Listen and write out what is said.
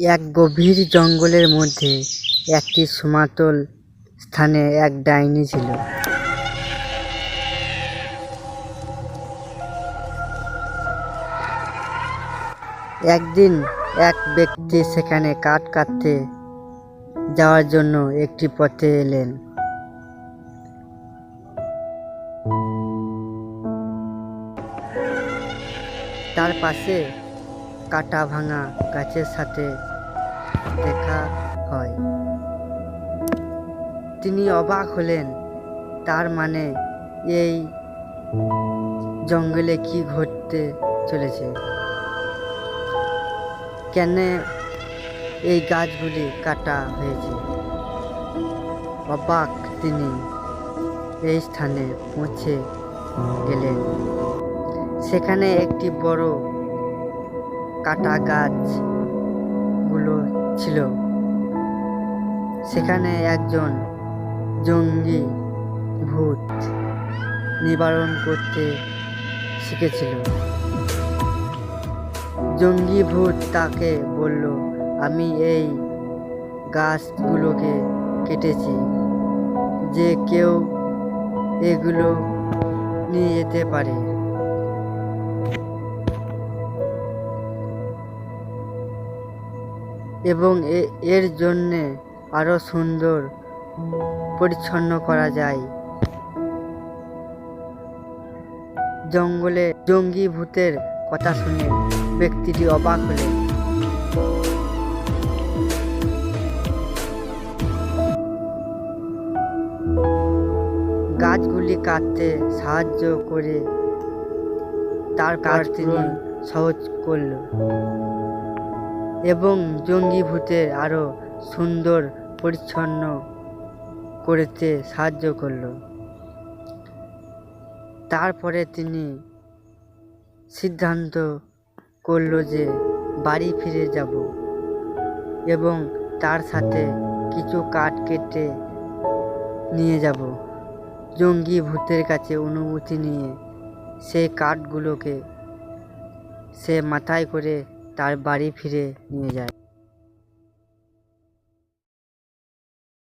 এক গভীর জঙ্গলের মধ্যে একটি সমতল স্থানে এক ডাইনি ছিল। একদিন এক ব্যক্তি সেখানে কাঠ কাটতে যাওয়ার জন্য একটি পথে এলেন। তার পাশে কাটা ভাঙা গাছের সাথে দেখা হয়। তিনি অবাক হলেন, তার মানে এই জঙ্গলে কি ঘটতে চলেছে? কেন এই গাছগুলি কাটা হয়েছে? অবাক তিনি এই স্থানে পৌঁছে গেলেন। সেখানে একটি বড় কাটা গাছগুলো ছিল। সেখানে একজন জঙ্গি ভূত নিবারণ করতে শিখেছিল। জঙ্গি ভূত তাকে বলল, আমি এই গাছগুলোকে কেটেছি। যে কেউ এগুলো নিয়ে যেতে পারে। এবং এর জন্যে আরও সুন্দর পরিচ্ছন্ন করা যায়। জঙ্গলে জঙ্গি ভূতের কথা শুনে ব্যক্তিটি অবাক হলেন গাছগুলি কাটতে সাহায্য করে তার কাজ তিনি সহজ করল। এবং জঙ্গি ভূতের আরও সুন্দর পরিচ্ছন্ন করতে সাহায্য করল। তারপরে তিনি সিদ্ধান্ত করল যে বাড়ি ফিরে যাব এবং তার সাথে কিছু কাঠ কেটে নিয়ে যাব। জঙ্গি ভূতের কাছে অনুমতি নিয়ে সেই কাঠগুলোকে সে মাথায় করে তার বাড়ি ফিরে নিয়ে যায়।